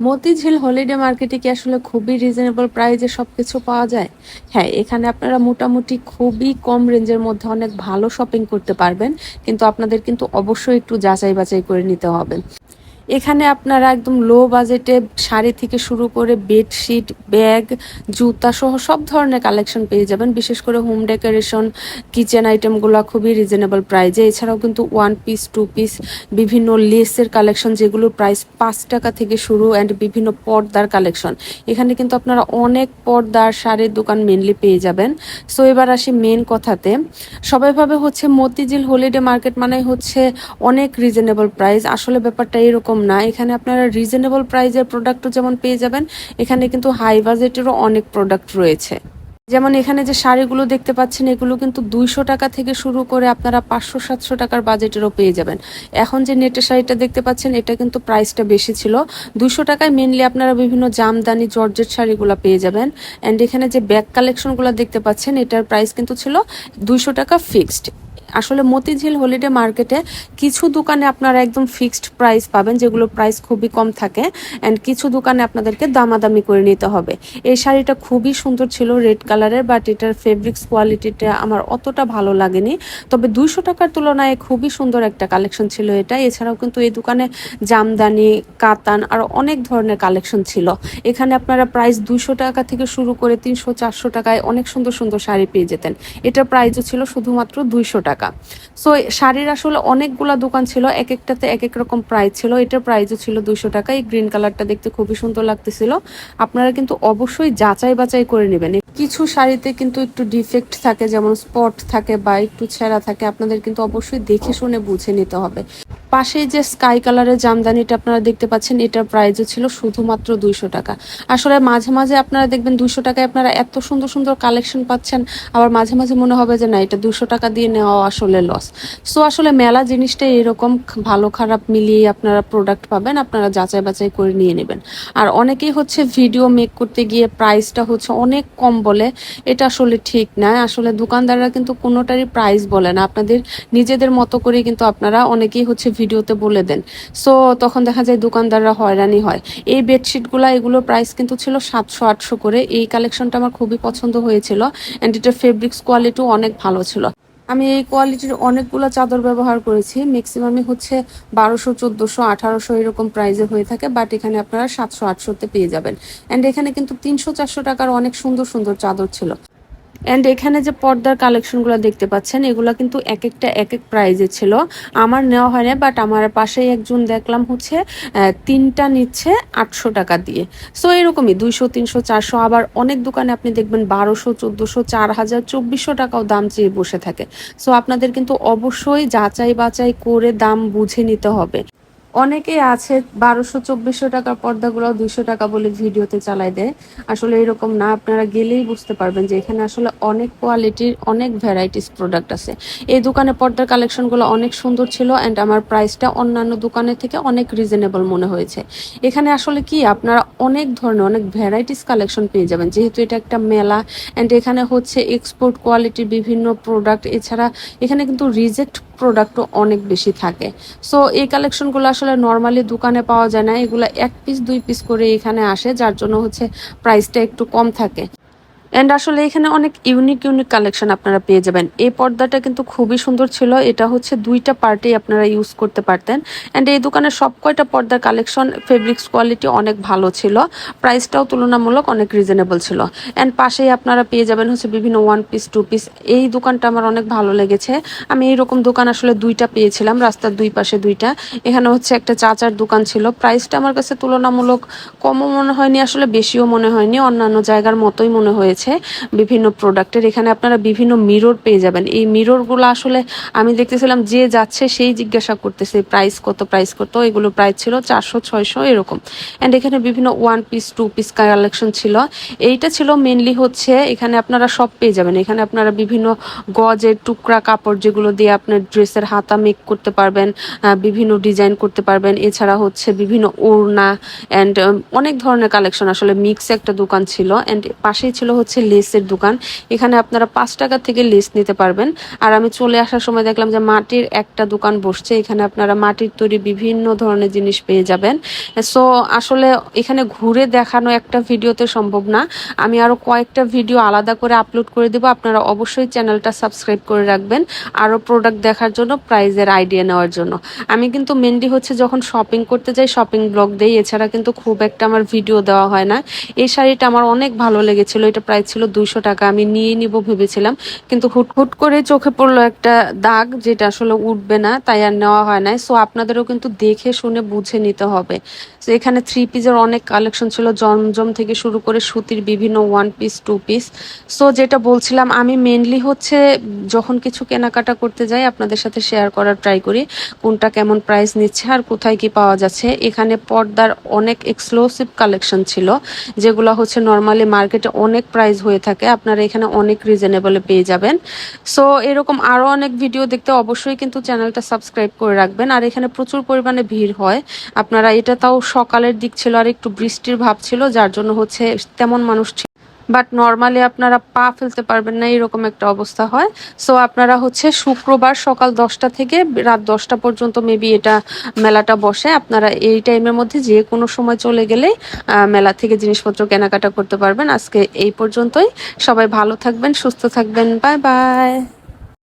Motijheel holiday মার্কেটে কি আসলে খুবই রিজনেবল প্রাইজে সবকিছু পাওয়া যায়? হ্যাঁ এখানে আপনারা মোটামুটি খুবই কম রেঞ্জের মধ্যে অনেক ভালো শপিং করতে পারবেন, কিন্তু আপনাদের কিন্তু অবশ্যই একটু যাচাই বাছাই করে নিতে হবে। এখানে আপনারা একদম লো বাজেটে শাড়ি থেকে শুরু করে বেডশিট ব্যাগ জুতা সহ সব ধরনের কালেকশন পেয়ে যাবেন। বিশেষ করে হোম ডেকোরেশন কিচেন আইটেমগুলো খুবই রিজনেবল প্রাইজে এছাড়াও কিন্তু ওয়ান পিস টু পিস বিভিন্ন লেসের কালেকশন যেগুলোর প্রাইস পাঁচ টাকা থেকে শুরু অ্যান্ড বিভিন্ন পর্দার কালেকশন এখানে কিন্তু আপনারা অনেক পর্দার শাড়ির দোকান মেনলি পেয়ে যাবেন। সো এবার আসি মেন কথাতে। সবাই ভাবে হচ্ছে মতিঝিল হলিডে মার্কেট মানে হচ্ছে অনেক রিজনেবল প্রাইস আসলে ব্যাপারটা এরকম না। এখানে আপনারা রিজনেবল প্রাইজের প্রোডাক্টও যেমন পেয়ে যাবেন, এখানে কিন্তু হাই বাজেটেরও অনেক প্রোডাক্ট রয়েছে। যেমন এখানে যে শাড়িগুলো দেখতে পাচ্ছেন, এগুলো কিন্তু দুইশো টাকা থেকে শুরু করে আপনারা পাঁচশো, সাতশো টাকার বাজেটেরও পেয়ে যাবেন। এখন যে নেটের শাড়িটা দেখতে পাচ্ছেন, এটা কিন্তু প্রাইসটা বেশি ছিল। দুইশো টাকায় মেনলি আপনারা বিভিন্ন জামদানি, জর্জেট শাড়িগুলো পেয়ে যাবেন। অ্যান্ড এখানে যে ব্যাগ কালেকশনগুলো দেখতে পাচ্ছেন, এটার প্রাইস কিন্তু ছিল দুইশো টাকা ফিক্সড আসলে মতিঝিল হলিডে মার্কেটে কিছু দোকানে আপনারা একদম ফিক্সড প্রাইস পাবেন যেগুলো প্রাইস খুবই কম থাকে অ্যান্ড কিছু দোকানে আপনাদেরকে দামাদামি করে নিতে হবে। এই শাড়িটা খুবই সুন্দর ছিল রেড কালারের বাট এটার ফেব্রিক্স কোয়ালিটিটা আমার অতটা ভালো লাগেনি। তবে দুইশো টাকার তুলনায় খুবই সুন্দর একটা কালেকশন ছিল এটা। এছাড়াও কিন্তু এই দোকানে জামদানি, কাতান আর অনেক ধরনের কালেকশন ছিল। এখানে আপনারা প্রাইস দুইশো টাকা থেকে শুরু করে তিনশো, চারশো টাকায় অনেক সুন্দর সুন্দর শাড়ি পেয়ে যেতেন। এটার প্রাইসও ছিল শুধুমাত্র দুইশো টাকা। সো শাড়ির আসলে অনেকগুলা দোকান ছিল এক একটাতে এক এক রকম প্রাইস ছিল। এটার প্রাইসও ছিল দুশো টাকা। এই গ্রিন কালারটা দেখতে খুবই সুন্দর লাগতেছিল। আপনারা কিন্তু অবশ্যই যাচাই বাচাই করে নেবেন। কিছু শাড়িতে কিন্তু একটু ডিফেক্ট থাকে, যেমন স্পট থাকে বা একটু ছেঁড়া থাকে, আপনাদের কিন্তু অবশ্যই দেখে শুনে বুঝে নিতে হবে। পাশে যে স্কাই কালারের জামদানিটা আপনারা দেখতে পাচ্ছেন, এটার প্রাইসও ছিল শুধুমাত্র দুইশো টাকা। আসলে মাঝে মাঝে আপনারা দেখবেন দুইশো টাকায় আপনারা এত সুন্দর সুন্দর কালেকশন পাচ্ছেন, আবার মাঝে মাঝে মনে হবে যে না, এটা দুশো টাকা দিয়ে নেওয়া আসলে লস সো আসলে মেলা জিনিসটা এরকম ভালো খারাপ মিলিয়ে আপনারা প্রোডাক্ট পাবেন, আপনারা যাচাই বাছাই করে নিয়ে নেবেন। আর অনেকেই হচ্ছে ভিডিও মেক করতে গিয়ে প্রাইসটা হচ্ছে অনেক কম বলে, এটা আসলে ঠিক না। আসলে দোকানদাররা কিন্তু কোনোটারই প্রাইস বলে না। আপনাদের নিজেদের মতো করে কিন্তু আপনারা অনেকেই হচ্ছে ভিডিওতে বলে দেন। সো তখন দেখা যায় দোকানদাররা হয়রানি হয়। এই বেডশিটগুলো এগুলো প্রাইস কিন্তু ছিল সাতশো, আটশো করে। এই কালেকশনটা আমার খুবই পছন্দ হয়েছিল অ্যান্ড এটার ফেব্রিক্স কোয়ালিটিও অনেক ভালো ছিল। আমি এই কোয়ালিটির অনেকগুলো চাদর ব্যবহার করেছি। ম্যাক্সিমামই হচ্ছে বারোশো, চোদ্দোশো, আঠারোশো এরকম প্রাইজে হয়ে থাকে বাট এখানে আপনারা সাতশো, আটশোতে পেয়ে যাবেন। অ্যান্ড এখানে কিন্তু তিনশো, চারশো টাকার অনেক সুন্দর সুন্দর চাদর ছিল। অ্যান্ড এখানে যে পর্দার কালেকশনগুলো দেখতে পাচ্ছেন, এগুলো কিন্তু এক একটা এক এক প্রাইজে ছিল। আমার নেওয়া হয় না বাট আমার পাশেই একজন দেখলাম হচ্ছে তিনটা নিচ্ছে আটশো টাকা দিয়ে। সো এরকমই, দুইশো, তিনশো, চারশো, আবার অনেক দোকানে আপনি দেখবেন বারোশো, চোদ্দোশো, চার হাজার, চব্বিশশো টাকাও দাম চেয়ে বসে থাকে। সো আপনাদের কিন্তু অবশ্যই যাচাই বাছাই করে দাম বুঝে নিতে হবে। অনেকেই আছে, বারোশো, চব্বিশশো টাকার পর্দাগুলো দুইশো টাকা বলে ভিডিওতে চালাই দেয়। আসলে এরকম না, আপনারা গেলেই বুঝতে পারবেন যে এখানে আসলে অনেক কোয়ালিটির অনেক ভ্যারাইটিস প্রোডাক্ট আছে। এই দোকানে পর্দার কালেকশনগুলো অনেক সুন্দর ছিল অ্যান্ড আমার প্রাইসটা অন্যান্য দোকানের থেকে অনেক রিজনেবল মনে হয়েছে। এখানে আসলে কি, আপনারা অনেক ধরনের অনেক ভ্যারাইটিস কালেকশন পেয়ে যাবেন। যেহেতু এটা একটা মেলা অ্যান্ড এখানে হচ্ছে এক্সপোর্ট কোয়ালিটির বিভিন্ন প্রোডাক্ট এছাড়া এখানে কিন্তু রিজেক্ট প্রোডাক্টও অনেক বেশি থাকে। সো এই কালেকশনগুলো আসলে নর্মালি দোকানে পাওয়া যায় না। এগুলো এক পিস দুই পিস করে এখানে আসে, যার জন্য হচ্ছে প্রাইসটা একটু কম থাকে। অ্যান্ড আসলে এখানে অনেক ইউনিক ইউনিক কালেকশন আপনারা পেয়ে যাবেন। এই পর্দাটা কিন্তু খুবই সুন্দর ছিল। এটা হচ্ছে দুইটা পার্টি আপনারা ইউজ করতে পারতেন। অ্যান্ড এই দোকানের সব কয়টা পর্দার কালেকশন ফেব্রিক্স কোয়ালিটি অনেক ভালো ছিল। প্রাইসটাও তুলনামূলক অনেক রিজনেবল ছিল। অ্যান্ড পাশেই আপনারা পেয়ে যাবেন হচ্ছে বিভিন্ন ওয়ান পিস টু পিস এই দোকানটা আমার অনেক ভালো লেগেছে। আমি এইরকম দোকান আসলে দুইটা পেয়েছিলাম, রাস্তার দুই পাশে দুইটা। এখানে হচ্ছে একটা চাচার দোকান ছিল। প্রাইসটা আমার কাছে তুলনামূলক কমও মনে হয়নি, আসলে বেশিও মনে হয়নি। অন্যান্য জায়গার মতোই মনে হয়েছে। বিভিন্ন প্রোডাক্টের এখানে আপনারা বিভিন্ন মিরর পেয়ে যাবেন। এই মিররগুলো আসলে আমি দেখতেছিলাম যে যাচ্ছে সেই জিজ্ঞাসা করতেছে প্রাইস কত প্রাইস কত, এগুলো প্রাইস ছিল চারশো, ছয়শো, এরকম। অ্যান্ড এখানে বিভিন্ন one piece two piece collection ছিল। এইটা ছিল মেনলি হচ্ছে এখানে আপনারা সব পেয়ে যাবেন। এখানে আপনারা বিভিন্ন গজের টুকরা কাপড় যেগুলো দিয়ে আপনার ড্রেসের হাতা মেক করতে পারবেন বিভিন্ন ডিজাইন করতে পারবেন। এছাড়া হচ্ছে বিভিন্ন ওড়না অ্যান্ড অনেক ধরনের কালেকশন আসলে মিক্স একটা দোকান ছিল। অ্যান্ড পাশেই ছিল হচ্ছে হচ্ছে লেসের দোকান। এখানে আপনারা পাঁচ টাকা থেকে লেস নিতে পারবেন। আর আমি চলে আসার সময় দেখলাম যে মাটির একটা দোকান বসছে। এখানে আপনারা মাটির তৈরি বিভিন্ন ধরনের জিনিস পেয়ে যাবেন। সো, আসলে এখানে ঘুরে দেখানো একটা ভিডিওতে সম্ভব না। আমি আরও কয়েকটা ভিডিও আলাদা করে আপলোড করে দেবো। আপনারা অবশ্যই চ্যানেলটা সাবস্ক্রাইব করে রাখবেন। আরও প্রোডাক্ট দেখার জন্য, প্রাইজের আইডিয়া নেওয়ার জন্য। আমি কিন্তু মেনলি হচ্ছে যখন শপিং করতে যাই শপিং ব্লগ দেই। এছাড়া কিন্তু খুব একটা আমার ভিডিও দেওয়া হয় না। এই শাড়িটা আমার অনেক ভালো লেগেছিল। এটা প্রাইস ছিল দুইশো টাকা, আমি নিয়ে নিব ভেবেছিলাম। কিন্তু হুট হুট করে চোখে পড়ল একটা দাগ যেটা আসলে উঠবে না, তাই আর নেওয়া হয় নাই। সো আপনাদেরও কিন্তু দেখে শুনে বুঝে নিতে হবে। তো এখানে থ্রি পিসের অনেক কালেকশন ছিল, জমজম থেকে শুরু করে সুতির বিভিন্ন one piece two piece so যেটা বলছিলাম, আমি মেনলি হচ্ছে যখন কিছু কেনাকাটা করতে যাই, আপনাদের সাথে শেয়ার করার ট্রাই করি, কোনটা কেমন প্রাইস নিচ্ছে আর কোথায় কি পাওয়া যাচ্ছে। এখানে পর্দার অনেক এক্সক্লুসিভ কালেকশন ছিল, যেগুলো হচ্ছে নর্মালি মার্কেটে অনেক প্রাইস হয়ে থাকে, আপনারা এখানে অনেক রিজনেবলে পেয়ে যাবেন। সো এরকম আরও অনেক ভিডিও দেখতে অবশ্যই কিন্তু চ্যানেলটা সাবস্ক্রাইব করে রাখবেন, আর এখানে প্রচুর পরিমাণে ভিড় হয়। আপনারা এটা তাও সকালের দিক ছিল আর একটু বৃষ্টির ভাব ছিল, যার জন্য হচ্ছে তেমন মানুষ বাট নর্মালি আপনারা পা ফেলতে পারবেন না, এরকম একটা অবস্থা হয়। সো আপনারা হচ্ছে শুক্রবার সকাল দশটা থেকে রাত দশটা পর্যন্ত মেবি এটা মেলাটা বসে। আপনারা এই টাইমের মধ্যে যে কোনো সময় চলে গেলেই মেলা থেকে জিনিসপত্র কেনাকাটা করতে পারবেন। আজকে এই পর্যন্তই। সবাই ভালো থাকবেন, সুস্থ থাকবেন। Bye bye